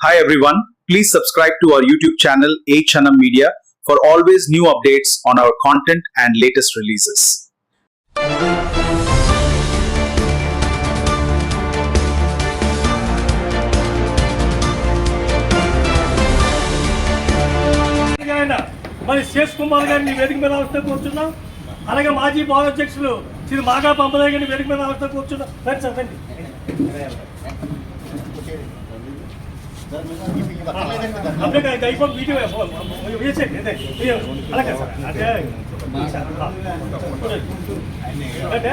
Hi everyone, please subscribe to our YouTube channel A Chanam Media for always new updates on our content and latest releases. ఆయన మరి శేష్ కుమార్ గారిని వేదిక మీద అవస్థ కూర్చున్నాం అలాగే మాజీ భవన అధ్యక్షులు శ్రీ మాగా పంపదయ్య గారిని వేదిక మీద అవస్థ కూర్చున్నాం రండి సార్ రండి అప్పుడే ఇది అయిపోయి వీడియో వేసేయండి అదే వేయండి. అలాగే సార్ అదే అంటే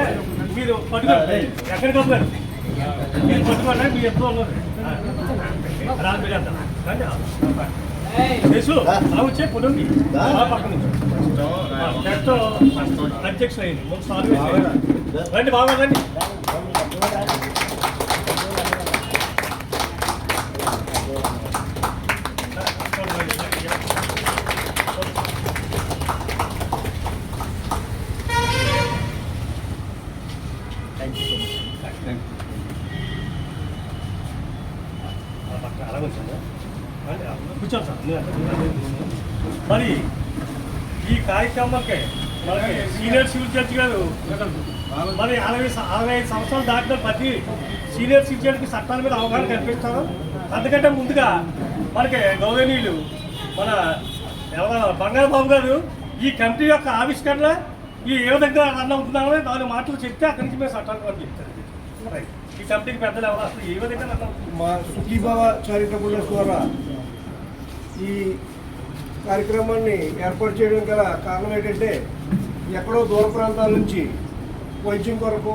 మీరు పట్టుకోండి ఎక్కడికి వస్తారు? మీరు పట్టుకోండి మీరు ఎప్పుడు రాదు అంతా. తెలుసు అలా వచ్చే పక్కన అధ్యక్షులు అయింది. రండి బాగా రండి ఆ పక్కన అలా కూర్చోండి. రండి, ఆ, కూర్చోండి సార్ మీరు అక్కడ. మరి ఈ కార్యక్రమానికి మనకి సీనియర్ సివిల్ జడ్జి గారు మరి అరవై అరవై ఐదు సంవత్సరాలు దాటిన ప్రతి సీనియర్ సిటిజన్కి చట్టాల మీద అవగాహన కల్పిస్తారు. అందుకంటే ముందుగా మనకి గౌరవనీయులు మన బంగారు బాబు గారు ఈ కమిటీ యొక్క ఆవిష్కరణ ఈ ఏ విధంగా రన్ అవుతున్నామని నాలుగు మాటలు చెప్తే అక్కడి నుంచి మేము చట్టాలు కూడా చెప్తారు ఈ కమిటీకి పెద్దలు ఎవరు అసలు ఏ విధంగా రన్ అవుతుంది? మా సుఖీభావ చారిటబుల్ ద్వారా ఈ కార్యక్రమాన్ని ఏర్పాటు చేయడం గల కారణం ఏంటంటే ఎక్కడో దూర ప్రాంతాల నుంచి వైద్యం కొరకు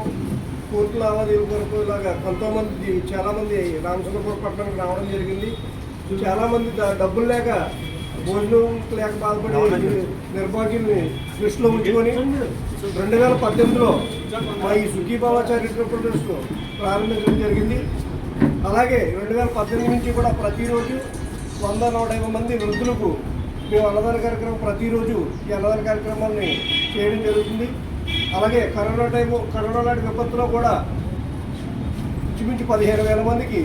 కోర్టు లావాదేవీ కొరకు ఇలాగా కొంతమంది చాలామంది రామచంద్రపురం పట్టణానికి రావడం జరిగింది. చాలామంది డబ్బులు లేక భోజనం లేక బాధపడి నిర్భాగ్యుల్ని దృష్టిలో ఉంచుకొని రెండు వేల పద్దెనిమిదిలో మా ఈ సుఖీభావ చారిటబుల్ ట్రస్ట్ ప్రారంభించడం జరిగింది. అలాగే రెండు వేల పద్దెనిమిది నుంచి కూడా ప్రతిరోజు వంద నూట యాభై మంది వృద్ధులకు మేము అన్నదాన కార్యక్రమం ప్రతిరోజు ఈ అన్నదాన కార్యక్రమాన్ని చేయడం జరుగుతుంది. అలాగే కరోనా టైము కరోనా లాంటి విపత్తులో కూడా ఇంచుమించు పదిహేను వేల మందికి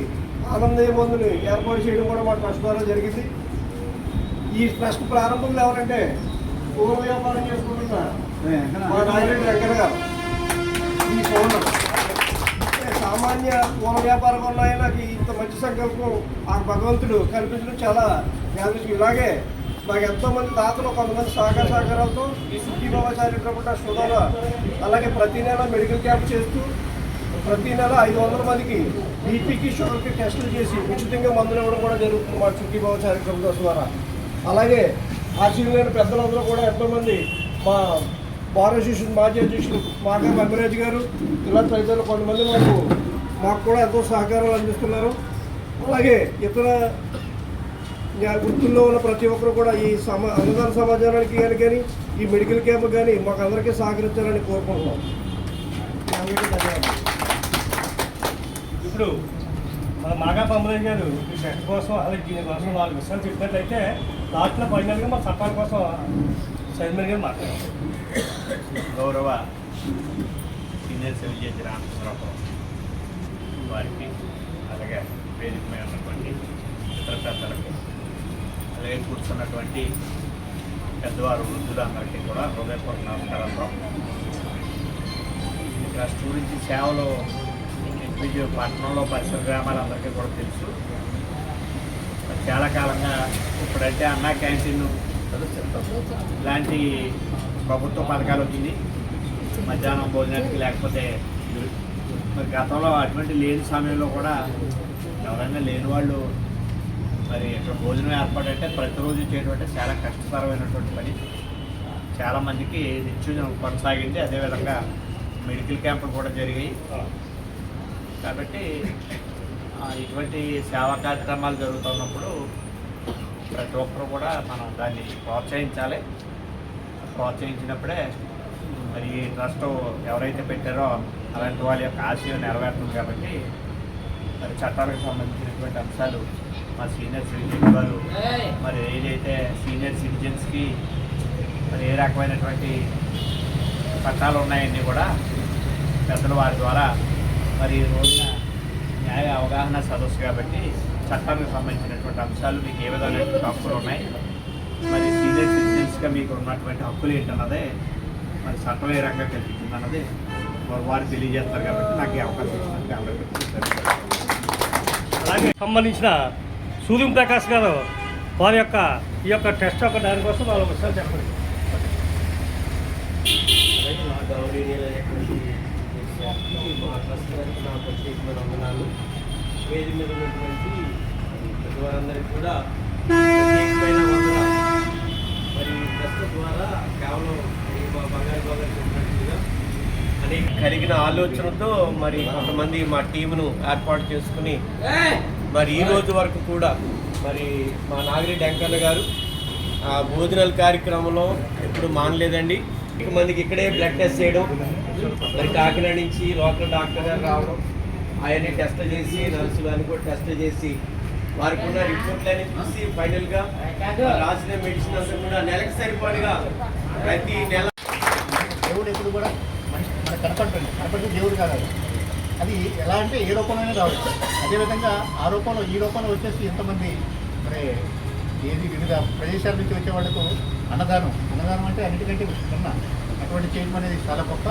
ఆనందయ మందుని ఏర్పాటు చేయడం కూడా మా ట్రస్ట్ ద్వారా జరిగింది. ఈ ట్రస్ట్ ప్రారంభంలో ఎవరంటే పూర్వ వ్యాపారం చేసుకుంటున్న మా నారాయణ వెంకట గారు. ఈ ఫౌండర్ సామాన్య పూల వ్యాపారం వల్ల నాకు ఇంత మంచి సంకల్పం ఆ భగవంతుడు కల్పించడం చాలా ఇలాగే మాకు ఎంతో మంది దాతలు కొంతమంది సహకార సహకారాలతో ఈ సుఖీ బాబా చారిటబుల్ ట్రస్ట్ అలాగే ప్రతి నెల మెడికల్ క్యాంప్ చేస్తూ ప్రతి నెల ఐదు వందల మందికి బీపీకి షుగర్కి టెస్టులు చేసి ఉచితంగా మందులు ఇవ్వడం కూడా జరుగుతుంది మా సుఖీ బాబా చారిటబుల్ ద్వారా. అలాగే ఆశీర్వాద పెద్దలందరూ కూడా ఎంతోమంది మా భారత శిష్యుడు మాజీ అధ్యక్షుడు మాగా వెంకరాజ్ గారు ఇలా తదితరులు కొంతమంది మాకు మాకు కూడా ఎంతో సహకారాలు అందిస్తున్నారు. అలాగే ఇతర వృత్తుల్లో ఉన్న ప్రతి ఒక్కరు కూడా ఈ సమ అన్నదాన సమాజానికి కానీ కానీ ఈ మెడికల్ క్యాంప్ కానీ మాకు అందరికీ సహకరించాలని కోరుకుంటున్నాం. ఇప్పుడు మన మాగా పంపలేదు గారు ఈ సెట్ కోసం అలాగే దీనికోసం నాలుగు విషయాలు చెప్పినట్లయితే లాస్ట్లో ఫైనల్గా మా చట్టాల కోసం చైర్మన్ గారు మాట్లాడారు గౌరవ సీనియర్ సివిల్ జడ్జి రామచంద్రరావు వారికి అలాగే వేదిక మీద ఉన్నటువంటి ఇతర పెద్దలకు అలాగే కూర్చున్నటువంటి పెద్దవారు వృద్ధులందరికీ కూడా హృదయపూర్వక నమస్కారాలు. ట్రస్ట్ గురించి సేవలు విజయ పట్టణంలో పరిసర గ్రామాలందరికీ కూడా తెలుసు. మరి చాలా కాలంగా ఇప్పుడంటే అన్నా క్యాంటీన్ ఇలాంటి ప్రభుత్వ పథకాలు వచ్చింది. మధ్యాహ్నం భోజనానికి లేకపోతే మరి గతంలో అటువంటి లేని సమయంలో కూడా ఎవరైనా లేని వాళ్ళు మరి ఇక్కడ భోజనం ఏర్పాటు అంటే ప్రతిరోజు చేయడం చాలా కష్టతరమైనటువంటి పని. చాలామందికి నిత్యం కొనసాగింది. అదేవిధంగా మెడికల్ క్యాంపులు కూడా జరిగాయి. కాబట్టి ఇటువంటి సేవా కార్యక్రమాలు జరుగుతున్నప్పుడు ప్రతి ఒక్కరు కూడా మనం దాన్ని ప్రోత్సహించాలి. ప్రోత్సహించినప్పుడే మరి ఈ ట్రస్ట్ ఎవరైతే పెట్టారో అలాంటి వాళ్ళ యొక్క ఆశయం నెరవేరుతుంది కాబట్టి మరి చట్టాలకు సంబంధించినటువంటి అంశాలు మా సీనియర్ సిటిజన్ గారు మరి ఏదైతే సీనియర్ సిటిజన్స్కి మరి ఏ రకమైనటువంటి చట్టాలు ఉన్నాయన్నీ కూడా పెద్దల వారి ద్వారా మరి ఈ రోజున న్యాయ అవగాహన సదస్సు కాబట్టి చట్టానికి సంబంధించినటువంటి అంశాలు మీకు ఏ విధమైనటువంటి హక్కులు ఉన్నాయి మరి సీనియర్ సిటిజన్స్గా మీకు ఉన్నటువంటి హక్కులు ఏంటన్నదే మరి చట్టం ఏ రకంగా కల్పించింది అన్నది వారు వారు తెలియజేస్తారు కాబట్టి నాకు ఈ అవకాశం ఇచ్చినందుకు. అలాగే సంబంధించిన సూర్యం ప్రకాష్ గారు వారి యొక్క ఈ యొక్క టెస్ట్ యొక్క దానికోసం వాళ్ళు ఒకసారి చెప్పండి. వేది మీద ఉన్నటువంటి కూడా ప్రత్యేకమైన మరి ట్రస్ట్ ద్వారా కేవలం బంగారు చెప్పినట్టుగా కలిగిన ఆలోచనతో మరి కొంతమంది మా టీమును ఏర్పాటు చేసుకుని మరి ఈ రోజు వరకు కూడా మరి మా నాగరి డెంకన్న గారు ఆ భోజనాల కార్యక్రమంలో ఎప్పుడు మానలేదండి. ఇక మందికి ఇక్కడే బ్లడ్ టెస్ట్ చేయడం మరి కాకినాడ నుంచి లోకల్ డాక్టర్ గారు రావడం ఆయన్ని టెస్ట్ చేసి నర్సులు అని కూడా టెస్ట్ చేసి వారికి ఉన్న రిపోర్ట్లన్నీ చూసి ఫైనల్గా రాసిన మెడిసిన్ అంతా కూడా నెలకు సరిపడగా ప్రతి నెల దేవుడు ఎప్పుడు కూడా మనిషి మనకు కనపడుతుంది. దేవుడు కాదు. అది. ఎలా అంటే ఏ రూపంలోనే రావచ్చు. అదేవిధంగా ఆ రూపంలో ఈ రూపంలో వచ్చేసి ఎంతమంది మరి ఏది వివిధ ప్రదేశాల నుంచి వచ్చే వాళ్ళకు అన్నదానం. అన్నదానం అంటే అన్నిటికంటే కన్నా అటువంటి చేయడం అనేది చాలా గొప్ప.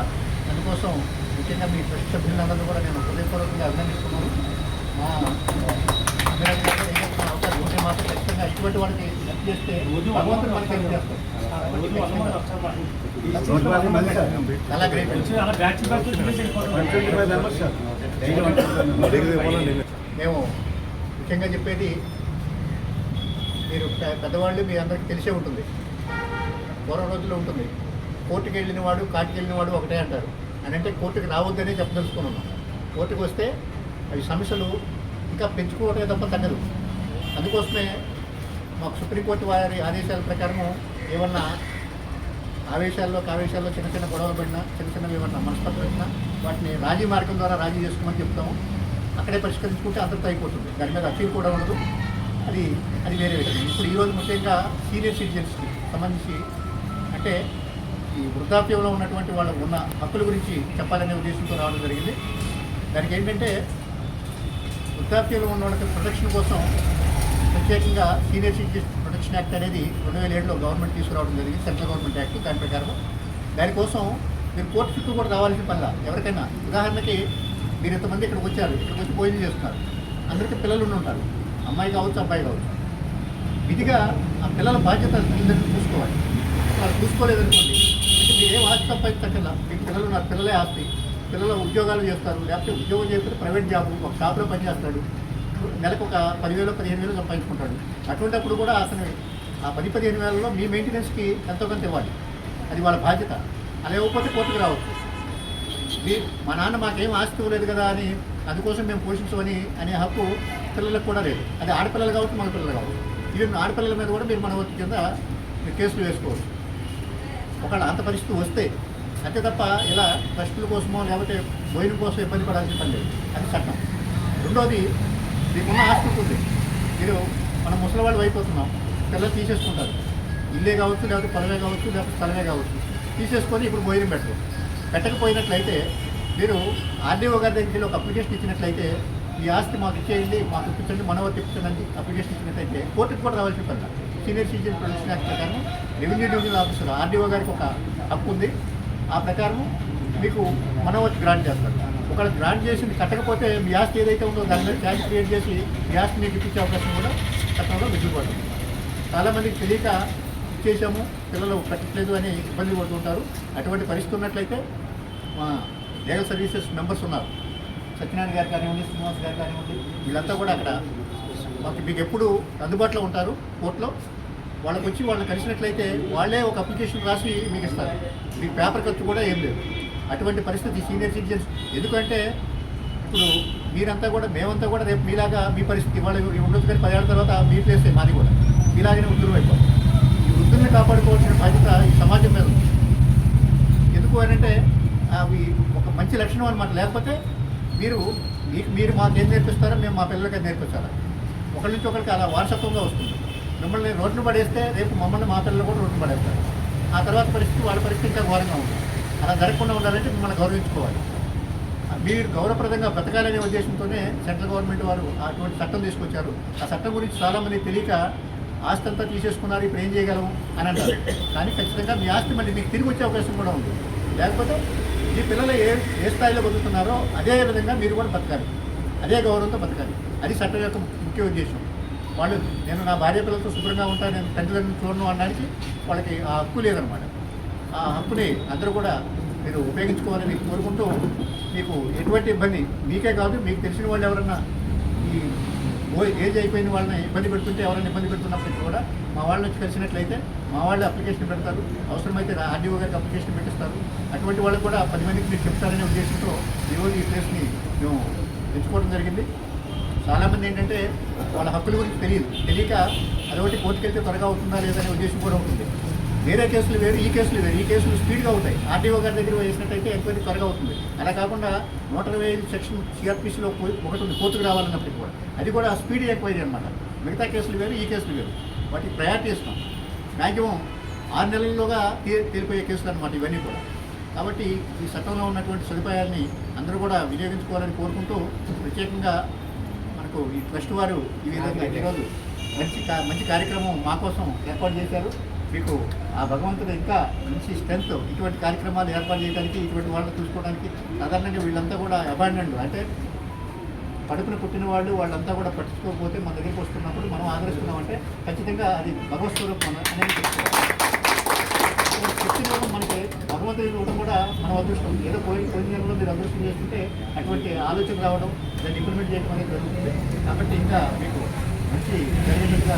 అందుకోసం ముఖ్యంగా మీ ప్రతి సభ్యులందరూ కూడా నేను హృదయపూర్వకంగా అభినందిస్తున్నాను. మా అభినందన గారు ఏం చెప్తున్న అవకాశం ఉంటే మాత్రం ఖచ్చితంగా ఇటువంటి వాళ్ళకి చేస్తే భగవంతుడు మనకి. మేము ముఖ్యంగా చెప్పేది మీరు పెద్దవాళ్ళు మీ అందరికీ తెలిసే ఉంటుంది. పూర్వం రోజుల్లో ఉంటుంది. కోర్టుకి వెళ్ళిన వాడు కాటికి వెళ్ళిన వాడు ఒకటే అంటారు. అని అంటే కోర్టుకి రావద్దనే చెప్పదలుచుకుని ఉన్నాం కోర్టుకు వస్తే అవి సమస్యలు ఇంకా పెంచుకోవడమే తప్ప తగ్గదు. అందుకోసమే మాకు సుప్రీంకోర్టు వారి ఆదేశాల ప్రకారము ఏమన్నా ఆవేశాల్లో ఆవేశాల్లో చిన్న చిన్న గొడవలు పడినా చిన్న చిన్నవి ఏమన్నా మనస్పర్ధలు వచ్చినా వాటిని రాజీ మార్గం ద్వారా రాజీ చేసుకోమని చెప్తాము. అక్కడే పరిష్కరించుకుంటే అంతటితో అయిపోతుంది. దాని మీద అప్పీల్ కూడా ఉండదు. అది అది వేరే విషయం. ఇప్పుడు ఈరోజు ముఖ్యంగా సీనియర్ సిటిజన్స్కి సంబంధించి అంటే ఈ వృద్ధాప్యంలో ఉన్నటువంటి వాళ్ళు ఉన్న హక్కుల గురించి చెప్పాలనే ఉద్దేశంతో రావడం జరిగింది. దానికి ఏంటంటే వృద్ధాప్యంలో ఉన్న వాళ్ళకి ప్రొటెక్షన్ కోసం ప్రత్యేకంగా సీనియర్ సిటిజన్ ప్రొటెక్షన్ యాక్ట్ అనేది రెండు వేల ఏడులో గవర్నమెంట్ తీసుకురావడం జరిగింది సెంట్రల్ గవర్నమెంట్ యాక్ట్ దాని ప్రకారం. దానికోసం మీరు కోర్టు చుట్టూ కూడా రావాల్సిన పనిలా ఎవరికైనా. ఉదాహరణకి మీరు ఇంతమంది ఇక్కడికి వచ్చారు ఇక్కడికి వచ్చి భోజనం చేస్తున్నారు. అందరికీ పిల్లలు ఉండి ఉంటారు. అమ్మాయి కావచ్చు అబ్బాయి కావచ్చు. విధిగా ఆ పిల్లల బాధ్యత తల్లిదండ్రులు చూసుకోవాలి. వాళ్ళు చూసుకోలేదనుకోండి అంటే మీరు ఏం ఆస్తి సంపాదించక్కర్లా. మీకు పిల్లలు నా పిల్లలే ఆస్తి. పిల్లలు ఉద్యోగాలు చేస్తారు లేకపోతే ఉద్యోగం చేస్తే ప్రైవేట్ జాబ్ ఒక షాప్లో పనిచేస్తాడు. నెలకు ఒక పదివేలు పదిహేను వేలు సంపాదించుకుంటాడు. అటువంటిప్పుడు కూడా అతను ఆ పది పదిహేను వేలలో మీ మెయింటెనెన్స్కి ఎంతో కొంత ఇవ్వాలి. అది వాళ్ళ బాధ్యత. అలా ఇవ్వకపోతే కోర్టుకు రావచ్చు మీ మా నాన్న మాకేం ఆస్తి ఇవ్వలేదు కదా అని అందుకోసం మేము పోషించమని అనే హక్కు పిల్లలకు కూడా లేదు. అది ఆడపిల్లలు కావచ్చు మగ పిల్లలు కావచ్చు. ఈవెన్ ఆడపిల్లల మీద కూడా మీరు మన వచ్చి కింద కేసులు వేసుకోవచ్చు. ఒకవేళ అంత పరిస్థితి వస్తే అంతే తప్ప ఇలా ట్రస్టుల కోసమో లేకపోతే బోయిన కోసం ఇబ్బంది పడాల్సిన పని లేదు. అది చట్టం. రెండోది మీకున్న ఆస్తి ఉంటుంది. మీరు మనం ముసలి వాళ్ళు అయిపోతున్నాం. పిల్లలు తీసేసుకుంటారు. ఇల్లే కావచ్చు లేకపోతే పొలమే కావచ్చు లేకపోతే స్థలమే కావచ్చు. తీసేసుకొని ఇప్పుడు భోజనం పెట్టరు పెట్టకపోయినట్లయితే మీరు ఆర్డీఓ గారి దగ్గర ఒక అప్లికేషన్ ఇచ్చినట్లయితే ఈ ఆస్తి మాకు ఇచ్చేయండి మాకు ఇప్పించండి మనవర్ తెప్పించండి అప్లికేషన్ ఇచ్చినట్లయితే కోర్టుకు కూడా రావాల్సి పని సీనియర్ సిటిజన్ ప్రొటెక్షన్ యాక్ట్ ప్రకారం రెవెన్యూ డివిజనల్ ఆఫీసర్ ఆర్డీఓ గారికి ఒక హక్కు ఉంది. ఆ ప్రకారం మీకు మనవర్తి గ్రాంట్ చేస్తారు. ఒకవేళ గ్రాంట్ చేసి కట్టకపోతే మీ ఆస్తి ఏదైతే ఉందో దాని మీద ట్యాక్స్ క్రియేట్ చేసి మీ ఆస్తి మీకు ఇప్పించే అవకాశం కూడా చట్టంలో విధిపడుతుంది చాలామందికి తెలియక ఇచ్చేసాము పిల్లలు కట్టట్లేదు అని ఇబ్బంది పడుతుంటారు అటువంటి పరిస్థితి ఉన్నట్లయితే మా లీగల్ సర్వీసెస్ మెంబర్స్ ఉన్నారు. సత్యనారాయణ గారు కానివ్వండి శ్రీనివాస్ గారు కానివ్వండి వీళ్ళంతా కూడా అక్కడ మాకు మీకు ఎప్పుడు అందుబాటులో ఉంటారు కోర్టులో. వాళ్ళకి వచ్చి వాళ్ళని కలిసినట్లయితే వాళ్ళే ఒక అప్లికేషన్ రాసి మీకు ఇస్తారు. మీ పేపర్ ఖర్చు కూడా ఏం లేదు. అటువంటి పరిస్థితి సీనియర్ సిటిజన్స్ ఎందుకంటే ఇప్పుడు మీరంతా కూడా మేమంతా కూడా రేపు మీలాగా మీ పరిస్థితి ఇవాళ ఉండొచ్చు కానీ పదేళ్ళ తర్వాత మీ ప్లేస్ మాది కూడా. మీలాగనే వృద్ధులు అయిపోతాం ఈ వృద్ధుల్ని కాపాడుకోవాల్సిన బాధ్యత ఈ సమాజం మీద ఉంది. ఎందుకు అని అంటే అవి ఒక మంచి లక్షణం అనమాట లేకపోతే మీరు మీకు మీరు మాకు ఏం నేర్పిస్తారో మేము మా పిల్లలకి అది ఒకరి నుంచి ఒకరికి అలా వారసత్వంగా వస్తుంది. మిమ్మల్ని రోడ్డును పడేస్తే రేపు మమ్మల్ని మా పిల్లలు కూడా రోడ్ను పడేస్తారు. ఆ తర్వాత పరిస్థితి వాళ్ళ పరిస్థితి ఇంకా ఘోరంగా ఉంటుంది అలా జరగకుండా ఉండాలంటే మిమ్మల్ని గౌరవించుకోవాలి. మీరు గౌరవప్రదంగా బ్రతకాలనే ఉద్దేశంతోనే సెంట్రల్ గవర్నమెంట్ వారు అటువంటి చట్టం తీసుకొచ్చారు. ఆ చట్టం గురించి చాలామంది తెలియక ఆస్తి అంతా తీసేసుకున్నారు ఇప్పుడు ఏం చేయగలం అని అంటారు. కానీ ఖచ్చితంగా మీ ఆస్తి మళ్ళీ మీకు తిరిగి వచ్చే అవకాశం కూడా ఉంది. లేకపోతే మీ పిల్లలు ఏ ఏ స్థాయిలో బతుకుతున్నారో అదే విధంగా మీరు కూడా బతకాలి. అదే గౌరవంతో బతకాలి. అది చట్టం యొక్క ముఖ్య ఉద్దేశం. వాళ్ళు నేను నా భార్య పిల్లలతో శుభ్రంగా ఉంటాను నేను తల్లిదండ్రులను చూడను అనడానికి వాళ్ళకి ఆ హక్కు లేదనమాట. ఆ హక్కుని అందరూ కూడా మీరు ఉపయోగించుకోవాలని కోరుకుంటూ మీకు ఎటువంటి ఇబ్బంది మీకే కాదు మీకు తెలిసిన వాళ్ళు ఎవరన్నా ఈ ఓ- ఏజ్ అయిపోయిన వాళ్ళని ఇబ్బంది పెడుతుంటే ఎవరైనా ఇబ్బంది పెడుతున్నప్పటికీ కూడా మా వాళ్ళని వచ్చి కలిసినట్లయితే మా వాళ్ళు అప్లికేషన్ పెడతారు. అవసరమైతే ఆర్డీఓ గారికి అప్లికేషన్ పెట్టిస్తారు. అటువంటి వాళ్ళు కూడా పది మందికి మీరు చెప్తారనే ఉద్దేశంతో ఈరోజు ఈ ప్లేస్ని మేము ఎంచుకోవడం జరిగింది. చాలామంది ఏంటంటే వాళ్ళ హక్కుల గురించి తెలియదు. తెలియక అదొకటి కోర్టుకెళ్తే త్వరగా అవుతుందా లేదనే ఉద్దేశం కూడా ఉంటుంది. వేరే కేసులు వేరు ఈ కేసులు వేరు. ఈ కేసులు స్పీడ్గా అవుతాయి. ఆర్టీఓ గారి దగ్గర వేసినట్టయితే ఎంక్వైరీ త్వరగా అవుతుంది. అలా కాకుండా నూట ఇరవై ఐదు సెక్షన్ సిఆర్పిసిలో ఒకటి ఉంది కోర్టుకు రావాలన్నప్పటికీ కూడా. అది కూడా స్పీడ్ ఎంక్వైరీ అనమాట మిగతా కేసులు వేరు ఈ కేసులు వేరు. వాటికి ప్రయారిటీ ఇస్తాం మ్యాక్సిమం ఆరు నెలల్లోగా తీ కేసులు అనమాట ఇవన్నీ కూడా. కాబట్టి ఈ చట్టంలో ఉన్నటువంటి సదుపాయాల్ని అందరూ కూడా వినియోగించుకోవాలని కోరుకుంటూ ప్రత్యేకంగా మనకు ఈ ట్రస్ట్ వారు ఈ విధంగా ఈరోజు మంచి మంచి కార్యక్రమం మా కోసం ఏర్పాటు చేశారు. మీకు ఆ భగవంతుడు ఇంకా మంచి స్ట్రెంత్ ఇటువంటి కార్యక్రమాలు ఏర్పాటు చేయడానికి ఇటువంటి వాళ్ళని చూసుకోవడానికి సాధారణంగా వీళ్ళంతా కూడా అబాండెంట్ అంటే పడుకుని పుట్టిన వాళ్ళు వాళ్ళంతా కూడా పట్టించుకోకపోతే మన దగ్గరికి వస్తున్నప్పుడు మనం ఆదరిస్తున్నామంటే ఖచ్చితంగా అది భగవత్స్వరూపం అనేది చెప్తున్నాం మనకి భగవంతుడి రూపం కూడా మన అదృష్టం. ఏదో పోయిన పోయిన జన్మలో మీరు అదృష్టం చేసుకుంటే అటువంటి ఆలోచన రావడం దాన్ని ఇంప్లిమెంట్ చేయడం అనేది జరుగుతుంది. కాబట్టి ఇంకా మీకు మంచి జరిగినట్టుగా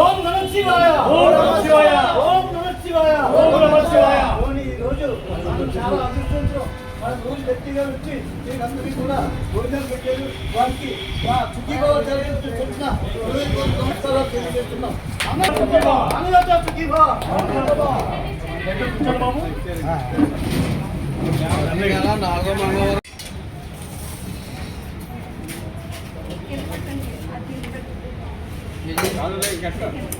ఓం నమ శివాయ. ఓం నమ శివాయ. ఓం నమ శివాయ. ఓం నమ శివాయ. ఈ రోజు మనం చాలా అదృష్టంతో మన రోజు వ్యక్తిగా వచ్చి మీరందరికీ కూడా భోజనం పెట్టారు వారికి మా హృదయపూర్వక నమస్కారాలు తెలియజేస్తున్నాం అందరూ సుఖీభావ కూర్చోండి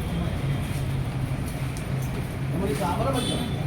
ଆମର ମଧ୍ୟ